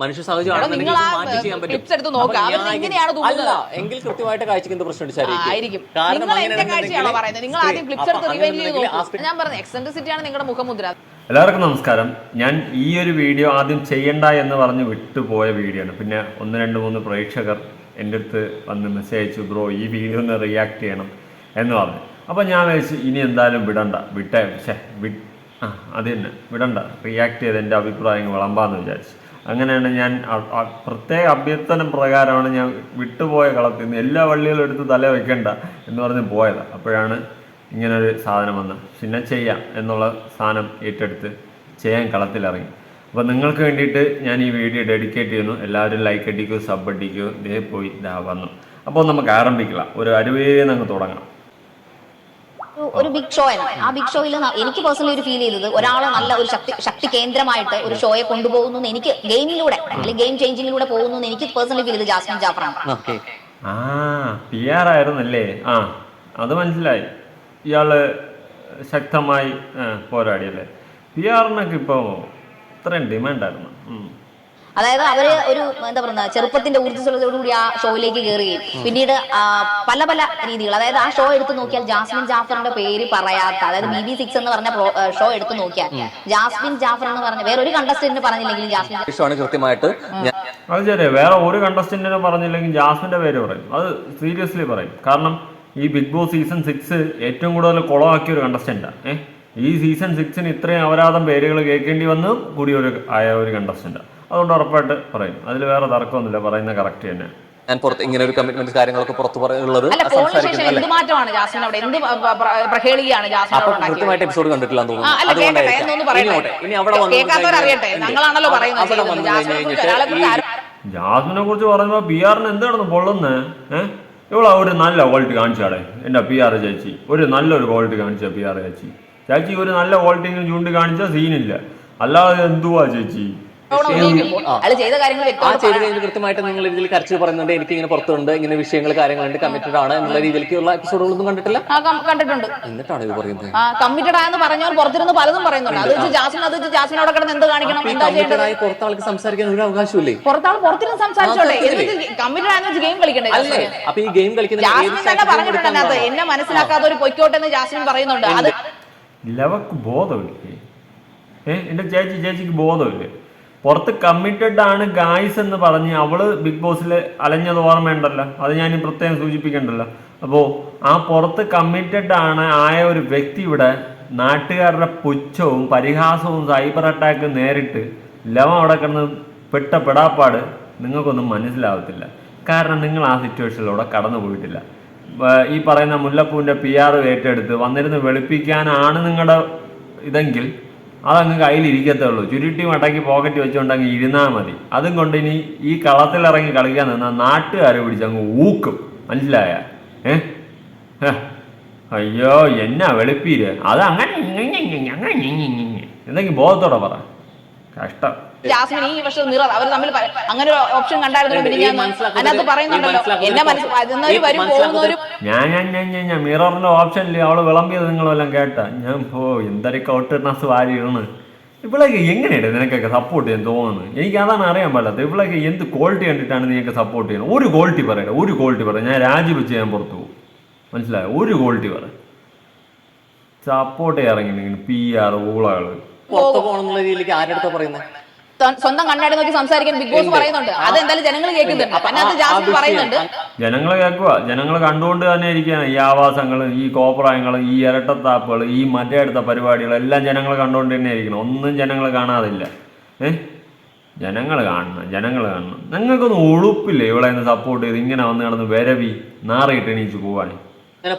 മനുഷ്യ സാഹചര്യം. അപ്പൊ എങ്കിൽ കൃത്യമായിട്ട് കാഴ്ചക്ക് എന്ത് പ്രശ്നമുണ്ട് അപ്പൊ എല്ലാവർക്കും നമസ്കാരം. ഞാൻ ഈ ഒരു വീഡിയോ ആദ്യം ചെയ്യണ്ട എന്ന് പറഞ്ഞ് വിട്ടുപോയ വീഡിയോ ആണ്. പിന്നെ ഒന്ന് രണ്ട് മൂന്ന് പ്രേക്ഷകർ എന്റെ അടുത്ത് വന്ന് മെസ്സേജ് അയച്ചു ബ്രോ ഈ വീഡിയോ ഒന്ന് റിയാക്ട് ചെയ്യണം എന്ന് പറഞ്ഞു. അപ്പോൾ ഞാൻ വിചാരിച്ചു ഇനി എന്തായാലും വിടണ്ട. വിട്ടേ പക്ഷേ വി ആ അത് തന്നെ. വിടണ്ട. റിയാക്ട് ചെയ്ത് എന്റെ അഭിപ്രായങ്ങൾ വിളമ്പാന്ന് വിചാരിച്ചു. അങ്ങനെയാണ് ഞാൻ പ്രത്യേക അഭ്യർത്ഥന പ്രകാരമാണ് ഞാൻ വിട്ടുപോയ കളത്തിൽ നിന്ന് എല്ലാ വള്ളികളും എടുത്ത് തല വെക്കണ്ട എന്ന് പറഞ്ഞ് പോയത്. അപ്പോഴാണ് ഇങ്ങനൊരു സാധനം വന്ന് പിന്നെ ചെയ്യാം എന്നുള്ള സാധനം ഏറ്റെടുത്ത് ചെയ്യാൻ കളത്തിലിറങ്ങി അപ്പോൾ നിങ്ങൾക്ക് വേണ്ടിയിട്ട് ഞാൻ ഈ വീഡിയോ ഡെഡിക്കേറ്റ് ചെയ്യുന്നു. എല്ലാവരും ലൈക്ക് അടിക്കൂ സബ് അടിക്കൂ. ഇതേ പോയി ഇതാ വന്നു. അപ്പോൾ നമുക്ക് ആരംഭിക്കാം ഒരു അരുവേന്ന് അങ്ങ് തുടങ്ങാം. ഒരു- ബിഗ് ഷോ ആണ്. ആ ബിഗ് ഷോയിൽ എനിക്ക് പേഴ്സണലി ഒരു ഫീൽ ചെയ്തത് ഒരാളെ നല്ല ഒരു ശക്തി ശക്തി കേന്ദ്രമായിട്ട് ഒരു ഷോയെ കൊണ്ടുപോകുന്നു എന്ന് എനിക്ക് ഗെയിമിലൂടെ അല്ലെങ്കിൽ ഗെയിം ചേഞ്ചിങ്ങിലൂടെ പോകുന്നു എന്ന് എനിക്ക് പേഴ്സണലി ഫീൽ ചെയ്ത് ജാസ്മിൻ ജാഫറാണ്. ഓക്കെ ആ പി ആർ ആയിരുന്നല്ലേ? ആ അത് മനസ്സിലായി. ഇയാൾ ശക്തമായി പോരാടിയല്ലേ? പി ആറിനൊക്കെ ഇപ്പോൾ ഇത്രയും ഡിമാൻഡായിരുന്നു. അതായത് അവർ ഒരു എന്താ പറയുക ചെറുപ്പത്തിന്റെ ഊർജസ്വലതയോടുകൂടി ആ ഷോയിലേക്ക് കയറുകയും പിന്നീട് പല പല രീതികൾ അതായത് ആ ഷോ എടുത്തു നോക്കിയാൽ ജാസ്മിൻ ജാഫറിന്റെ പേര് പറയാത്ത അതായത് ബി ബി സിക്സ് എന്ന് പറഞ്ഞ ഷോ എടുത്തു നോക്കിയാൽ. ജാസ്മിൻ ജാഫർ എന്ന് പറഞ്ഞ വേറെ ഒരു കണ്ടസ്റ്റന്റിന് പറഞ്ഞില്ലെങ്കിലും ജാസ്മിൻ കൃത്യമായിട്ട് അത് ശരിയാ. വേറെ ഒരു കണ്ടസ്റ്റന്റിനെ പറഞ്ഞില്ലെങ്കിൽ ജാസ്മിന്റെ പേര് പറയും. അത് സീരിയസ്ലി പറയും. കാരണം ഈ ബിഗ് ബോസ് സീസൺ സിക്സ് ഏറ്റവും കൂടുതൽ കുളമാക്കിയ ഒരു കണ്ടസ്റ്റന്റാ ഏഹ് ഈ സീസൺ സിക്സിന് ഇത്രയും അപരാധം പേരുകൾ കേൾക്കേണ്ടി വന്നു കൂടിയ ഒരു ആയ ഒരു കണ്ടസ്റ്റന്റാ അതുകൊണ്ട് ഉറപ്പായിട്ട് പറയും. അതിൽ വേറെ തർക്കമൊന്നുമില്ല. പറയുന്നത് കറക്റ്റ് തന്നെ. ഞാൻ പുറത്ത് ഇങ്ങനെ ഒരു കമ്മിറ്റ്മെന്റ് കാര്യങ്ങളൊക്കെ പുറത്ത് പറയുള്ളത് അപ്പൊ കൃത്യമായിട്ട് എപ്പിസോഡ് കണ്ടിട്ടില്ല ജാസ്മിനെ കഴിഞ്ഞിട്ട് കുറിച്ച് പറയുമ്പോ പി ആറിന് എന്താണെന്ന് പൊള്ളുന്നത് ഏഹ് ഇവളാ ഒരു നല്ല ക്വാളിറ്റി കാണിച്ചാടെ? എന്റെ പി ആർ ചേച്ചി. ഒരു നല്ലൊരു ക്വാളിറ്റി കാണിച്ച പി ആർ ചേച്ചി. ചേച്ചി ഒരു നല്ല ക്വാളിറ്റി ചൂണ്ടി കാണിച്ച സീനില്ല അല്ലാതെ എന്തുവാ ചേച്ചി? അയാൾ ചെയ്ത കാര്യങ്ങൾ ആ ചെയ്ത് കഴിഞ്ഞ് കൃത്യമായിട്ട് നിങ്ങൾ ഇതിൽ കരച്ചിൽ പറയുന്നുണ്ട്. എനിക്ക് ഇങ്ങനെ പുറത്തുണ്ട്. ഇങ്ങനെ വിഷയങ്ങൾ കാര്യങ്ങളുണ്ട്. കമ്മിറ്റഡ് ആണ് എന്നുള്ള രീതിയിലേക്കുള്ള എപ്പിസോഡുകളൊന്നും കണ്ടിട്ടില്ല. ആ, കണ്ടിട്ടുണ്ട്. എന്നിട്ടാണ് ഇത് പറയുന്നത്. ആ കമ്മിറ്റഡ് ആയെന്ന് പറഞ്ഞവർ പുറത്തിരുന്ന് പലതും പറയുന്നുണ്ട്. അത് വെച്ച് ജാസ്മിൻ അത് വെച്ച് ജാസ്മിൻ അവിടെ കിടന്ന് എന്ത് കാണിക്കണം എന്താ ചെയ്യേണ്ടത്? ആയി പുറത്ത സംസാരിക്കാൻ ഒരു അവകാശമില്ലേ പുറത്താൾ പുറത്തിരുന്ന് സംസാരിച്ചോട്ടെ. എന്നിട്ട് കമ്മിറ്റഡ് ആയെന്ന് വെച്ച് ഗെയിം കളിക്കണ്ടേ അല്ലേ? അപ്പൊ ഈ ഗെയിം കളിക്കുന്ന ഏത് ജാസ്മിൻ തന്നെ പറഞ്ഞിട്ടുണ്ട് അതിനകത്ത്. കൊടുക്കാനാണോ? എന്നെ മനസ്സിലാക്കാതെ ഒരു പൊയ്ക്കോട്ടെ എന്ന് ജാസ്മിൻ പറയുന്നുണ്ട്. അത് ലവക്ക് ബോധമില്ലേ? ഏ എന്റെ ചേച്ചി ചേച്ചിക്ക് ബോധമില്ലേ? പുറത്ത് കമ്മിറ്റഡ് ആണ് ഗായ്സ് എന്ന് പറഞ്ഞ് അവൾ ബിഗ് ബോസിൽ അലഞ്ഞത് ഓർമ്മയുണ്ടല്ലോ അത് ഞാൻ പ്രത്യേകം സൂചിപ്പിക്കണ്ടല്ലോ. അപ്പോൾ ആ പുറത്ത് കമ്മിറ്റഡ് ആണ് ആയ ഒരു വ്യക്തി ഇവിടെ നാട്ടുകാരുടെ പുച്ഛവും പരിഹാസവും സൈബർ അറ്റാക്ക് നേരിട്ട് ലവം അവിടെ കിടന്ന് പെട്ട പെടാപ്പാട് നിങ്ങൾക്കൊന്നും മനസ്സിലാവത്തില്ല. കാരണം നിങ്ങൾ ആ സിറ്റുവേഷനിലൂടെ കടന്നു പോയിട്ടില്ല. ഈ പറയുന്ന മുല്ലപ്പൂവിന്റെ പി ആർ ഏറ്റെടുത്ത് വന്നിരുന്ന് വെളുപ്പിക്കാനാണ് നിങ്ങളുടെ ഇതെങ്കിൽ അതങ്ങ് കയ്യിലിരിക്കത്തുള്ളൂ. ചുരുട്ടി മടക്കി പോക്കറ്റ് വെച്ചുകൊണ്ട് അങ്ങ് ഇരുന്നാൽ മതി. അതും കൊണ്ട് ഇനി ഈ കളത്തിലിറങ്ങി കളിക്കാൻ നിന്നാൽ നാട്ടുകാരെ പിടിച്ച് അങ്ങ് ഊക്കും. മനസ്സിലായ? ഏ? അയ്യോ എന്നാ വെളുപ്പീര്? അത് അങ്ങനെ. എന്തെങ്കിലും ബോധത്തോടെ പറ. കഷ്ടം. ജാസ്മിൻ ഈ വർഷം നിറ. അവർ തമ്മിൽ അങ്ങനെ ഒരു ഓപ്ഷൻ കണ്ടായിരുന്നു ഈ പിന്നെ ഞാൻ അതിനകത്ത് പറയുന്നുണ്ടല്ലോ. എന്നെ മനസ്സ് വരും പോകുന്നവരും ഞാൻ ഞാൻ ഞാൻ ഞാൻ ഞാൻ. മിററിന്റെ ഓപ്ഷനിൽ അവൾ വിളമ്പിയത് നിങ്ങളെല്ലാം കേട്ട. ഞാൻ പോ എന്തൊക്കെ ഔട്ടർനസ് വാരി ഇടണ് ഇവളൊക്കെ എങ്ങനെയാണ് നിനക്കൊക്കെ സപ്പോർട്ട് ചെയ്യാൻ തോന്നുന്നത് എനിക്ക് അതാണ് അറിയാൻ പാടില്ലാത്ത ഇവളൊക്കെ എന്ത് ക്വാളിറ്റി കണ്ടിട്ടാണ് നിനക്ക് സപ്പോർട്ട് ചെയ്യുന്നത്? ഒരു ക്വാളിറ്റി പറയട്ടെ ഒരു ക്വാളിറ്റി പറയാം ഞാൻ രാജിവെച്ച് ഞാൻ പുറത്തു പോകും. മനസ്സിലായോ? ഒരു ക്വാളിറ്റി പറ. സപ്പോർട്ട് ഇറങ്ങി പി ആർ ഊളകൾ. പുറത്ത് പോകണമെന്നുള്ള രീതിയിലേക്ക് ആരെടുത്താ പറയുന്നത് സ്വ- സ്വന്തം കണ്ണാടി നോക്കി സംസാരിക്കാൻ ബിഗ് ബോസ് പറയുന്നുണ്ട്. അത് എന്തായാലും ജനങ്ങൾ കേൾക്കുന്നുണ്ട്. അതിനകത്ത് ജാസ്മിൻ പറയുന്നുണ്ട്. ജനങ്ങൾ കേൾക്കുക ജനങ്ങൾ കണ്ടുകൊണ്ട് തന്നെ ഇരിക്കുകയാണ്. ഈ ആവാസങ്ങൾ ഈ കോപ്രായങ്ങൾ ഈ ഇരട്ടത്താപ്പുകൾ ഈ മറ്റേ അടുത്ത പരിപാടികൾ എല്ലാം ജനങ്ങൾ കണ്ടുകൊണ്ട് തന്നെ ഇരിക്കണം. ഒന്നും ജനങ്ങൾ കാണാതില്ല. ഏഹ് ജനങ്ങൾ കാണണം. ജനങ്ങൾ കാണണം. നിങ്ങൾക്കൊന്നും ഉളുപ്പില്ലേ ഇവിടെ നിന്ന് സപ്പോർട്ട് ചെയ്ത് ഇങ്ങനെ വന്ന് കിടന്ന് വരവി നാറിയിട്ട് എണീച്ച് അങ്ങനെ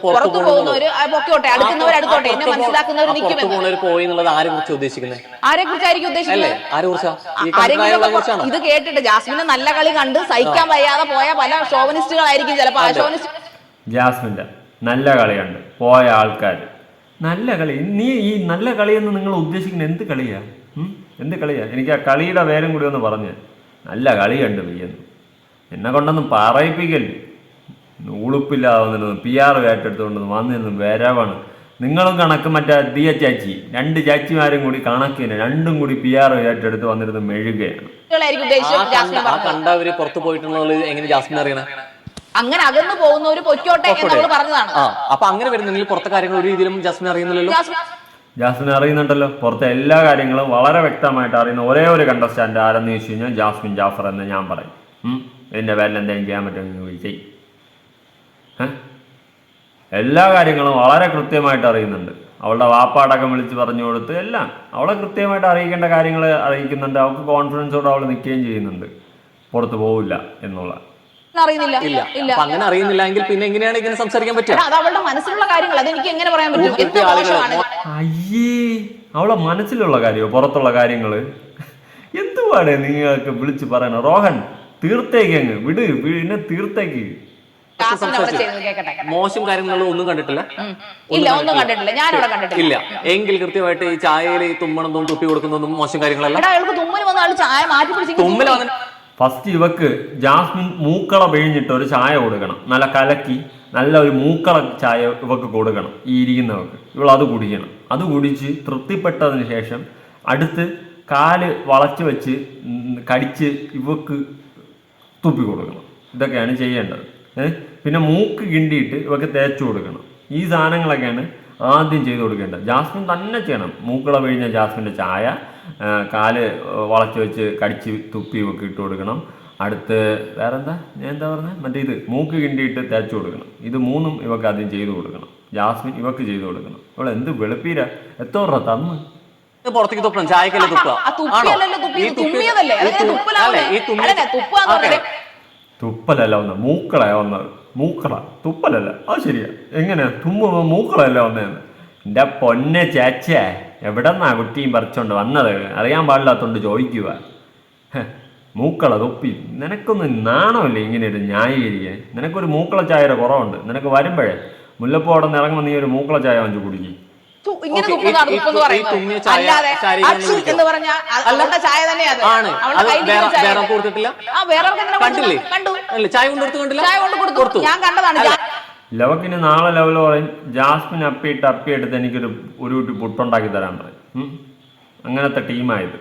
പുറത്ത് പോകുന്നവര് പൊക്കോട്ടെ അടുക്കുന്നവർ അടുത്തോട്ടെ എന്നെ മനസ്സിലാക്കുന്നവർ നിൽക്കുമെന്ന് പോയി എന്നുള്ളത് ആരെ കുറിച്ച് ഉദ്ദേശിക്കുന്നത്? ആരെ കുറിച്ചായിരിക്കും ഉദ്ദേശിക്കുന്നത്? ആരെ കുറിച്ചാണോ? ഇത് കേട്ടിട്ട് ജാസ്മിന് നല്ല കളി കണ്ട് സഹിക്കാൻ വയ്യാതെ പോയ പല ഷോവനിസ്റ്റുകളായിരിക്കും ചിലപ്പോ. ആ ഷോവനിസ്റ്റ് ജാസ്മിന്റെ നല്ല കളിയുണ്ട് പോയ ആൾക്കാർ നല്ല കളി. നീ ഈ നല്ല കളിയെന്ന് നിങ്ങൾ ഉദ്ദേശിക്കുന്ന എന്ത് കളിയാ? എന്ത് കളിയാ? എനിക്ക് ആ കളിയുടെ വേരം കൂടി ഒന്ന് പറഞ്ഞ് നല്ല കളിയുണ്ട് വയ്യെന്ന് എന്നെ കൊണ്ടൊന്നും പറയിപ്പിക്കല്ലേ. ഉളുപ്പില്ലാതെ വന്നിരുന്നു പി ആർ ഏറ്റെടുത്തുകൊണ്ട് വന്നിരുന്നു വരവാണ്. നിങ്ങളും കണക്ക് മറ്റേ ദിയ ചാച്ചി രണ്ട് ചാച്ചിമാരും കൂടി കണക്കിന് രണ്ടും കൂടി പി ആർ ഏറ്റെടുത്ത് വന്നിരുന്ന് മെഴുകയാണ്. കണ്ടവര് പുറത്തു പോയിട്ടുള്ളത് എങ്ങനെ ജാസ്മിൻ അറിയണേ? അങ്ങനെ അകന്നു പോകുന്നവര് പൊയ്ക്കോട്ടെ എന്ന് നമ്മൾ പറഞ്ഞതാണ്. അപ്പൊ അങ്ങനെ വരുന്നെങ്കിൽ പുറത്തെ കാര്യങ്ങൾ ഒരു രീതിയിലും ജാസ്മിൻ അറിയുന്നില്ലല്ലോ? ജാസ്മിൻ അറിയുന്നുണ്ടല്ലോ. പുറത്തെ എല്ലാ കാര്യങ്ങളും വളരെ വ്യക്തമായിട്ട് അറിയുന്ന ഒരേ ഒരു കണ്ടസ്റ്റാൻഡ് ആരെന്ന് ചോദിച്ചു കഴിഞ്ഞാൽ ജാസ്മിൻ ജാഫർ എന്ന് ഞാൻ പറയും. എന്റെ ഇതിന്റെ പേരിൽ എന്തെങ്കിലും ചെയ്യാൻ പറ്റുമെന്ന് ചെയ്യും എല്ലാ കാര്യങ്ങളും വളരെ കൃത്യമായിട്ട് അറിയുന്നുണ്ട്. അവളുടെ വാപ്പാടക്കം വിളിച്ച് പറഞ്ഞു കൊടുത്ത് എല്ലാം അവളെ കൃത്യമായിട്ട് അറിയിക്കേണ്ട കാര്യങ്ങൾ അറിയിക്കുന്നുണ്ട്. അവൾക്ക് കോൺഫിഡൻസോടെ അവൾ നിൽക്കുകയും ചെയ്യുന്നുണ്ട്. പുറത്ത് പോവില്ല എന്നുള്ള. അറിയുന്നില്ല. ഇല്ല. അങ്ങനെ അറിയുന്നില്ല എങ്കിൽ പിന്നെ എങ്ങനെയാണ് ഇങ്ങനെ സംസാരിക്കാൻ പറ്റുക? അത് അവളുടെ മനസ്സിലുള്ള കാര്യങ്ങൾ അതെനിക്ക് എങ്ങനെ പറയാൻ പറ്റും? എന്ത് അയ്യേ അവളെ മനസ്സിലുള്ള കാര്യമോ പുറത്തുള്ള കാര്യങ്ങൾ? എന്തുവാണ് നിങ്ങൾക്ക് വിളിച്ച് പറയണം? റോഹൻ തീർത്തേക്ക് അങ്ങ്. വിട് പിന്നെ തീർത്തേക്ക്. മോശം കാര്യങ്ങളൊന്നും ഒന്നും കണ്ടിട്ടില്ല. ഇല്ല ഒന്നും കണ്ടിട്ടില്ല. ഞാൻ അവിടെ കണ്ടിട്ടില്ല. ഇല്ല. എങ്കിൽ കൃത്യമായിട്ട് ഈ ചായയിൽ ഈ തുമ്മണതും തുപ്പി കൊടുക്കുന്നതും മോശം കാര്യങ്ങളല്ല. അയാൾക്ക് തുമ്മൽ വന്ന ആൾ ചായ മാറ്റി പിടിച്ച് തുമ്മൽ വന്ന ഫസ്റ്റ് ഇവക്ക് ജാസ്മിൻ മൂക്കള പിഴിഞ്ഞിട്ട് ഒരു ചായ കൊടുക്കണം. നല്ല കലക്കി നല്ല ഒരു മൂക്കള ചായ ഇവക്ക് കൊടുക്കണം. ഈ ഇരിക്കുന്നവർക്ക് ഇവൾ അത് കുടിക്കണം. അത് കുടിച്ച് തൃപ്തിപ്പെട്ടതിന് ശേഷം അടുത്ത് കാൽ വളച്ച് വെച്ച് കടിച്ച് ഇവക്ക് തുപ്പി കൊടുക്കണം. ഇതൊക്കെയാണ് ചെയ്യേണ്ടത്. പിന്നെ മൂക്ക് കിണ്ടിയിട്ട് ഇവക്ക് തേച്ചു കൊടുക്കണം. ഈ സാധനങ്ങളൊക്കെയാണ് ആദ്യം ചെയ്തു കൊടുക്കേണ്ടത്. ജാസ്മിൻ തന്നെ ചെയ്യണം. മൂക്കള പിഴിഞ്ഞ ജാസ്മിന്റെ ചായ കാൽ വളച്ച് വെച്ച് കടിച്ച് തുപ്പി ഇവക്ക് ഇട്ട് കൊടുക്കണം. അടുത്ത് വേറെ എന്താ ഞാൻ എന്താ പറഞ്ഞത് മറ്റേ ഇത് മൂക്ക് കിണ്ടിയിട്ട് തേച്ചു കൊടുക്കണം. ഇത് മൂന്നും ഇവക്ക് ആദ്യം ചെയ്തു കൊടുക്കണം. ജാസ്മിൻ ഇവക്ക് ചെയ്തു കൊടുക്കണം. ഇവൾ എന്ത് വെളുപ്പീര? എത്ര തന്ന്. പുറത്തേക്ക് തുപ്പണം. ചായക്കല്ലേ തുപ്പ ഈ തുമ്മി അല്ലേ തുപ്പാന്ന് ഓക്കേ. പറഞ്ഞാൽ തുപ്പലല്ല വന്നത് മൂക്കളയാ വന്നത്. മൂക്കള. തുപ്പലല്ല. അത് ശരിയാ. എങ്ങനെയാ തുമ്മ മൂക്കളല്ല വന്നതെന്ന് എന്റെ പൊന്നെ ചേച്ചേ എവിടെന്നാ കുട്ടിയും പറിച്ചോണ്ട് വന്നത്? അറിയാൻ പാടില്ലാത്തോണ്ട് ചോദിക്കുക മൂക്കള തുപ്പി. നിനക്കൊന്നും നാണമില്ല ഇങ്ങനെ ഒരു ന്യായീകരിക്കാൻ? നിനക്കൊരു മൂക്കള ചായയുടെ കുറവുണ്ട്. നിനക്ക് വരുമ്പോഴേ മുല്ലപ്പൂ അവിടെ നിന്ന് ഇറങ്ങുമ്പോൾ നീ ഒരു മൂക്കള ചായ വാങ്ങിച്ചു കുടിക്കും. ഇങ്ങനെ തുപ്പുന്നതാണ് തുപ്പെന്ന് പറയുന്നത്. അല്ലാതെ അച്ചു എന്ന് പറഞ്ഞ അവളുടെ ചായ വേറെ- കൊടുത്തിട്ടില്ല? ആ വേറെ കണ്ടില്ലേ? കണ്ടു. അല്ല? ചായ കൊണ്ട് കൊടുത്തു കണ്ടില്ല ചായ കൊണ്ട് കൊടുത്തു. ഞാൻ കണ്ടതാണ്. ലവക്കിന് നാളെ ലെവൽ പറയും ജാസ്മിൻ അപ്പിയിട്ട് അപ്പിയെടുത്ത് എനിക്കൊരു ഒരു കുട്ടി പുട്ടുണ്ടാക്കി തരാൻ പറയും. അങ്ങനത്തെ ടീമായത്.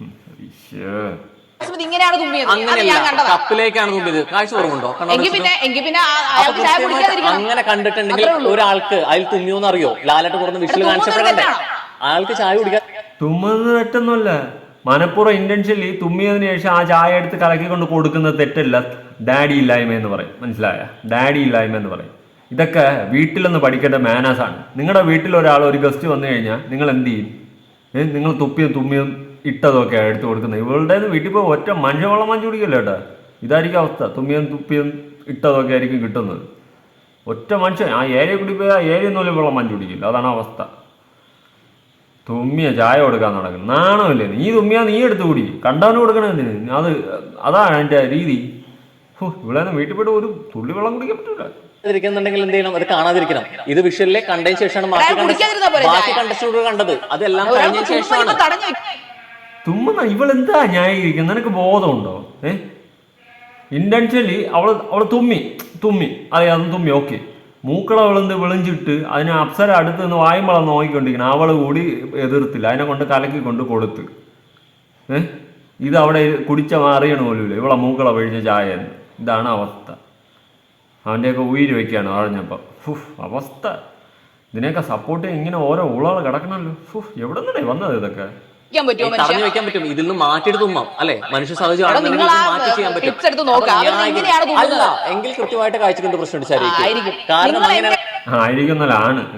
ഉം. ഇങ്ങനെയാണ് അത് ഞാൻ അങ്ങനെയല്ല. കണ്ടതാ. കപ്പിലേക്കാണ് തുമ്പിയത്. കാഴ്ച എങ്കിൽ വെച്ചിട്ട്? പിന്നെ എങ്കിൽ പിന്നെ ആ- അപ്പൊ അയാൾക്ക് ചായ കൃത്യമായിട്ട് കുടിക്കാതിരിക്കണം. അങ്ങനെ കണ്ടിട്ടുണ്ടെങ്കിൽ അത്രേ ഉള്ളൂ. ഒരാൾക്ക് അതിൽ തുമ്മിയോന്ന് അറിയോ ലാലട്ട് കൊടുന്ന് വിഷൽ തുമ്മുന്നത് കാണിച്ചപ്പോഴല്ലേ തെറ്റാണോ? അയാൾക്ക് ചായ കുടിക്കാൻ തുമ്മുന്നത് തെറ്റൊന്നുമല്ല. മനഃപൂർവം ഇന്റൻഷ്യലി തുമ്മിയതിന് ശേഷം ആ ചായ എടുത്ത് കലക്കി കൊണ്ട് കൊടുക്കുന്നത് തെറ്റല്ല. ഡാഡി ഇല്ലായ്മ എന്ന് പറയും. മനസ്സിലായ? ഡാഡി ഇല്ലായ്മ എന്ന് പറയും. ഇതൊക്കെ വീട്ടിലൊന്ന് പഠിക്കേണ്ട മാനേഴ്സാണ് ആണ്. നിങ്ങളുടെ വീട്ടിൽ ഒരാൾ ഒരു ഗസ്റ്റ് വന്നു കഴിഞ്ഞാൽ നിങ്ങൾ എന്ത് ചെയ്യും? നിങ്ങൾ തുപ്പിയും തുമ്മിയും ഇട്ടതൊക്കെ എടുത്തു കൊടുക്കുന്നത്. ഇവളുടെ വീട്ടിൽ പോയി ഒറ്റ മനുഷ്യവെള്ളം വാങ്ങിച്ചു കുടിക്കല്ലോ കേട്ടോ ഇതായിരിക്കും അവസ്ഥ. തുമ്മിയും തുപ്പിയും ഇട്ടതൊക്കെ ആയിരിക്കും കിട്ടുന്നത്. ഒറ്റ മനുഷ്യൻ ആ ഏരിയ കൂടി പോയി ആ ഏരിയ ഒന്നും വെള്ളം വാങ്ങിച്ചു കുടിക്കില്ല. അതാണ് അവസ്ഥ. തുമ്മിയ ചായ കൊടുക്കാൻ നടക്കും നാണമില്ലേ? നീ തുമ്മിയാ നീ എടുത്തു കുടി. കണ്ടവന് കൊടുക്കണ അത് അതാണ് എന്റെ രീതി. ഇവിടെ നിന്ന് വീട്ടിൽ പോയിട്ട് ഒരു തുള്ളി വെള്ളം കുടിക്കാൻ പറ്റൂല. ഇരിക്കുന്നുണ്ടെങ്കിൽ എന്ത് ചെയ്യണം? അത് കാണാതിരിക്കണം. ഇത് വിഷ്വലിലെ കണ്ടതിന് ശേഷമാണ് ബാക്കി? കണ്ടസ്റ്റോട് കണ്ടത്. അതെല്ലാം കഴിഞ്ഞ കഴിഞ്ഞതിന് ശേഷമാണ്. തുമ്മുന്ന ഇവൾ എന്താ ഇവളെന്താ ന്യായീകരിക്കുന്നത് നിനക്ക് ബോധമുണ്ടോ? ഏ? ഇന്റൻഷ്യലി അവൾ അവൾ തുമ്മി തുമ്മി. അതെ അതും തുമ്മി. ഓക്കെ മൂക്കള വിളന്ത് വിളിഞ്ചിട്ട് അതിനെ അപ്സര അടുത്ത് നിന്ന് വായുമ്പളം നോക്കിക്കൊണ്ടിരിക്കണം അവൾ കൂടി എതിർത്തില്ല. അതിനെ കൊണ്ട് കലക്കി കൊണ്ട് കൊടുത്ത്. ഏ? ഇത് അവിടെ കുടിച്ച മാറിയണ പോലുമില്ല. ഇവളെ മൂക്കള പിഴിഞ്ഞ ചായ എന്ന്. ഇതാണ് അവസ്ഥ. അവന്റെയൊക്കെ ഉയിര് വയ്ക്കുകയാണ് അറിഞ്ഞപ്പോൾ ഫുഫ് അവസ്ഥ. ഇതിനെയൊക്കെ സപ്പോർട്ട് ഇങ്ങനെ ഓരോ ഉളകൾ കിടക്കണമല്ലോ. ഫുഫ് എവിടെ നിന്നേ വന്നത് ഇതൊക്കെ? തടഞ്ഞു വെക്കാൻ പറ്റും. ഇതിൽ നിന്ന് തുമ്മാം അല്ലെ? മനുഷ്യ മാറ്റി ചെയ്യാൻ പറ്റും. അല്ല. എങ്കിൽ കൃത്യമായിട്ട് കാഴ്ചക്കൊണ്ട് പ്രശ്നം. കാരണം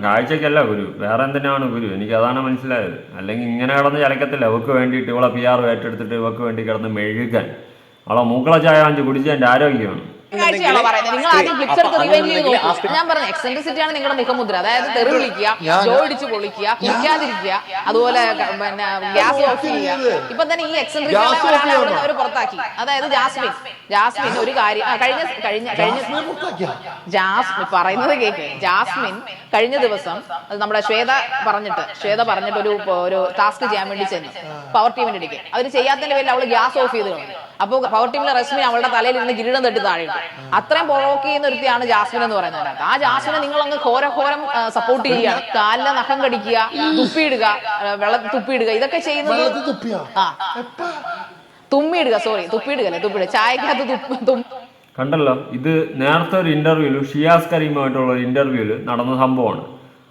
കാഴ്ചക്കല്ല ഗുരു. വേറെ എന്തിനാണ് ഗുരു? എനിക്ക് അതാണ് മനസ്സിലായത്. അല്ലെങ്കിൽ ഇങ്ങനെ കിടന്ന് ചലക്കത്തില്ല. ഇവക്ക് വേണ്ടിയിട്ട് ഇവളെ പി ആർ ഏറ്റെടുത്തിട്ട് ഇവക്ക് വേണ്ടി കിടന്ന് മെഴുകാൻ. അവളെ മൂക്കള ചായ വാങ്ങിച്ച് കുടിച്ച എന്റെ ആരോഗ്യമാണ്. കാഴ്ചയാണോ പറയുന്നത്? നിങ്ങൾ ആദ്യം ക്ലിപ്സ് എടുത്ത് റിവൈൻഡ് ചെയ്ത് അങ്ങനെയാണെങ്കിൽ ഞാൻ പറഞ്ഞ എക്സെൻട്രിസിറ്റി ആണ് നിങ്ങളുടെ മുഖമുദ്ര അതായത് തെറി വിളിക്കുക ജോ ഇടിച്ച് പൊളിക്കുക കുളിക്കാതിരിക്കുക അതുപോലെ പിന്നെ ഗ്യാസ് ഓഫ് ചെയ്യുക. ഇപ്പൊ തന്നെ ഈ എക്സെൻട്രിസിറ്റി ഒരാളെ അവിടെ അവർ പുറത്താക്കി. അതായത് ജാസ്മിൻ. ജാസ്മിൻ. ഒരു കാര്യം കഴിഞ്ഞ കഴിഞ്ഞ കഴിഞ്ഞ ജാസ്മിൻ പറയുന്നത് കേക്ക്. ജാസ്മിൻ. കഴിഞ്ഞ ദിവസം നമ്മുടെ ശ്വേത പറഞ്ഞിട്ട് ശ്വേത പറഞ്ഞിട്ട് ഒരു ഒരു ടാസ്ക് ചെയ്യാൻ വേണ്ടി ചെന്നു. പവർ ടീമിന്റെ ഇടയ്ക്ക് അവർ ചെയ്യാത്തതിന്റെ പേരിൽ അവൾ ഗ്യാസ് ഓഫ് ചെയ്ത് കളഞ്ഞു. അപ്പോൾ പവർ ടീമിലെ റസ്മിൻ അവളുടെ തലയിൽ ഇരുന്ന് കിരീടം തട്ടി താഴെ ഇട്ടു അത്രയും പ്രൊവോക്ക് ചെയ്യുന്ന ഒരുത്തിയാണ് ജാസ്മിൻ എന്ന് പറയുന്നത് ആ ജാസ്മിനെ നിങ്ങൾ അങ്ങ് ഘോരഘോരം സപ്പോർട്ട് ചെയ്യുകയാണ് കാലിലെ നഖം കടിക്കുക തുപ്പിയിടുക വെള്ളം തുപ്പിയിടുക. ഇതൊക്കെ ചെയ്യുന്നത് ആ. തുമ്മിയിടുക സോറി തുപ്പിയിടുകല്ലേ തുപ്പിയിടുക. ചായക്കകത്ത് തുപ്പ് തും കണ്ടല്ലോ ഇത് നേരത്തെ ഒരു ഇന്റർവ്യൂൽ ഷിയാസ് കരീമുമായിട്ടുള്ള ഒരു ഇന്റർവ്യൂൽ നടന്ന സംഭവമാണ്.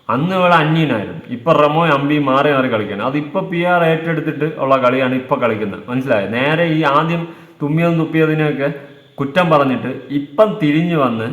അന്ന് ഇവിടെ അന്യനായിരുന്നു. ഇപ്പൊ റമോ അമ്പി മാറി മാറി കളിക്കാൻ അത് ഇപ്പൊ പി ആർ ഏറ്റെടുത്തിട്ട് ഉള്ള കളിയാണ് ഇപ്പൊ കളിക്കുന്നത്. മനസ്സിലായത് നേരെ ഈ ആദ്യം തുമ്മിയതും തുപ്പിയതിനെയൊക്കെ കുറ്റം പറഞ്ഞിട്ട് ഇപ്പം തിരിഞ്ഞു വന്ന്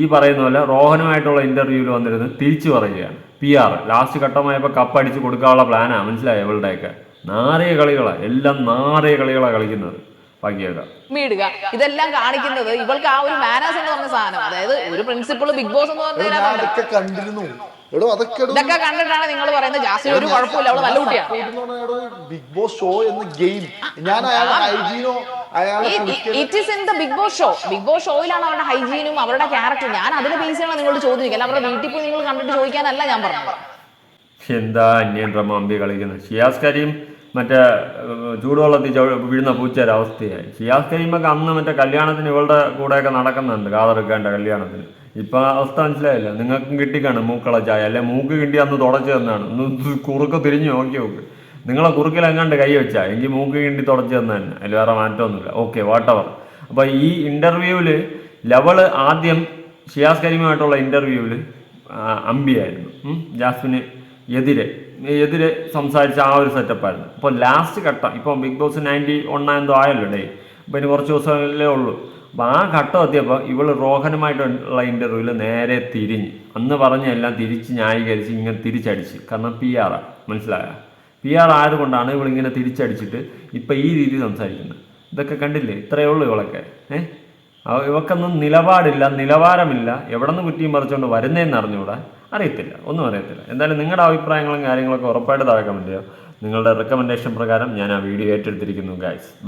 ഈ പറയുന്ന പോലെ റോഹനുമായിട്ടുള്ള ഇന്റർവ്യൂവിൽ വന്നിരുന്ന് തിരിച്ചു പറയുകയാണ്. പി ആർ ലാസ്റ്റ് ഘട്ടമായപ്പോൾ കപ്പ് അടിച്ച് കൊടുക്കാനുള്ള പ്ലാനാണ് മനസ്സിലായോ ഇവളുടെയൊക്കെ? നാറിയ കളികളാണ് എല്ലാം നാറിയ കളികളാണ് കളിക്കുന്നത്. തുമ്മിയിടുക ഇതെല്ലാം കാണിക്കുന്നത് ഇവൾക്ക് ആ ഒരു മാനേഴ്സ് എന്ന് പറഞ്ഞ സാധനം. അതായത് ഒരു പ്രിൻസിപ്പിൾ ബിഗ് ബോസ് എന്ന് പറഞ്ഞാൽ കണ്ടിരുന്നു. എടോ അതൊക്കെ ഇതൊക്കെ കണ്ടിട്ടാണ് നിങ്ങൾ പറയുന്നത് ജാസ്മിൻ ഒരു കുഴപ്പമില്ല അവൾ നല്ല കുട്ടിയാണ് ബിഗ് ബോസ് ഷോ എന്ന ഗെയിം. ഞാൻ അയാളെ ഹൈജീനോ it is in the Big Boss show Big Boss ഷോയിലാണ് അവരുടെ ഹൈജീനും അവരുടെ ക്യാരക്ടർ ഞാൻ അതിന് ബേസ് ചെയ്യണം നിങ്ങളോട് ചോദിക്കുക അവരുടെ വീട്ടിൽ പോയി നിങ്ങൾ കണ്ടിട്ട് ചോദിക്കാനല്ല ഞാൻ പറഞ്ഞത്. എന്താ അന്യൻ അമ്പി കളിക്കുന്നത്? ഷിയാസ് കരീം മറ്റേ ചൂടുവെള്ളത്തിൽ വീഴുന്ന പൂച്ചയുടെ അവസ്ഥയായി. ഷിയാസ് കരീമൊക്കെ അന്ന് മറ്റേ കല്യാണത്തിന് ഇവളുടെ കൂടെയൊക്കെ നടക്കുന്നുണ്ട്. കാതെടുക്കേണ്ട കല്യാണത്തിന്. ഇപ്പൊ അവസ്ഥ മനസ്സിലായില്ല. നിങ്ങൾക്കും കിട്ടിക്കാണ് മൂക്കള ചായ. അല്ലെ? മൂക്ക് കിട്ടി അന്ന് തുടച്ചു തന്നാണ്. ഒന്ന് കുറുക്ക് തിരിഞ്ഞു നോക്കി നോക്ക്. നിങ്ങളെ കുറുക്കിൽ എങ്ങാണ്ട് കൈ വെച്ചാ? എനിക്ക് മൂക്ക് കിണ്ടി തുടച്ചു തന്നെ അതിൽ വേറെ മാറ്റമൊന്നുമില്ല ഓക്കെ വാട്ടവർ. അപ്പൊ ഈ ഇന്റർവ്യൂവിൽ ലവൾ ആദ്യം ഷിയാസ് കരീമുമായിട്ടുള്ള ഇന്റർവ്യൂവിൽ അമ്പിയായിരുന്നു. ജാസ്മിന് എതിരെ എതിരെ സംസാരിച്ച ആ ഒരു സെറ്റപ്പായിരുന്നു. അപ്പോൾ ലാസ്റ്റ് ഘട്ടം. ഇപ്പം ബിഗ് ബോസ് നയന്റി എന്തോ ആയല്ലോ ഡേ അപ്പം ഇനി കുറച്ച് ദിവസമല്ലേ ഉള്ളൂ. അപ്പം ആ ഘട്ടം എത്തിയപ്പോൾ ഇവൾ റോഹനുമായിട്ടുള്ള ഇന്റർവ്യൂവിൽ നേരെ തിരിഞ്ഞ്. അന്ന് പറഞ്ഞെല്ലാം തിരിച്ച് ന്യായീകരിച്ച് ഇങ്ങനെ തിരിച്ചടിച്ച്. കാരണം പി ആറാണ് മനസ്സിലായ? പി ആർ ആയതുകൊണ്ടാണ് ഇവളിങ്ങനെ തിരിച്ചടിച്ചിട്ട് ഇപ്പം ഈ രീതി സംസാരിക്കുന്നത്. ഇതൊക്കെ കണ്ടില്ലേ? ഇത്രയേ ഉള്ളൂ ഇവളൊക്കെ. ഏഹ് ഇവക്കൊന്നും നിലപാടില്ല നിലവാരമില്ല. എവിടെ നിന്ന് കുറ്റിയും പറിച്ചുകൊണ്ട് വരുന്നതെന്ന് അറിഞ്ഞുകൂടാ അറിയത്തില്ല. ഒന്നും അറിയത്തില്ല. എന്തായാലും നിങ്ങളുടെ അഭിപ്രായങ്ങളും കാര്യങ്ങളൊക്കെ ഉറപ്പായിട്ട് താഴെ കമന്റ് ചെയ്യുക നിങ്ങളുടെ റെക്കമെൻഡേഷൻ പ്രകാരം ഞാൻ ആ വീഡിയോ ഏറ്റെടുത്തിരിക്കുന്നു ഗായ്സ് ബൈ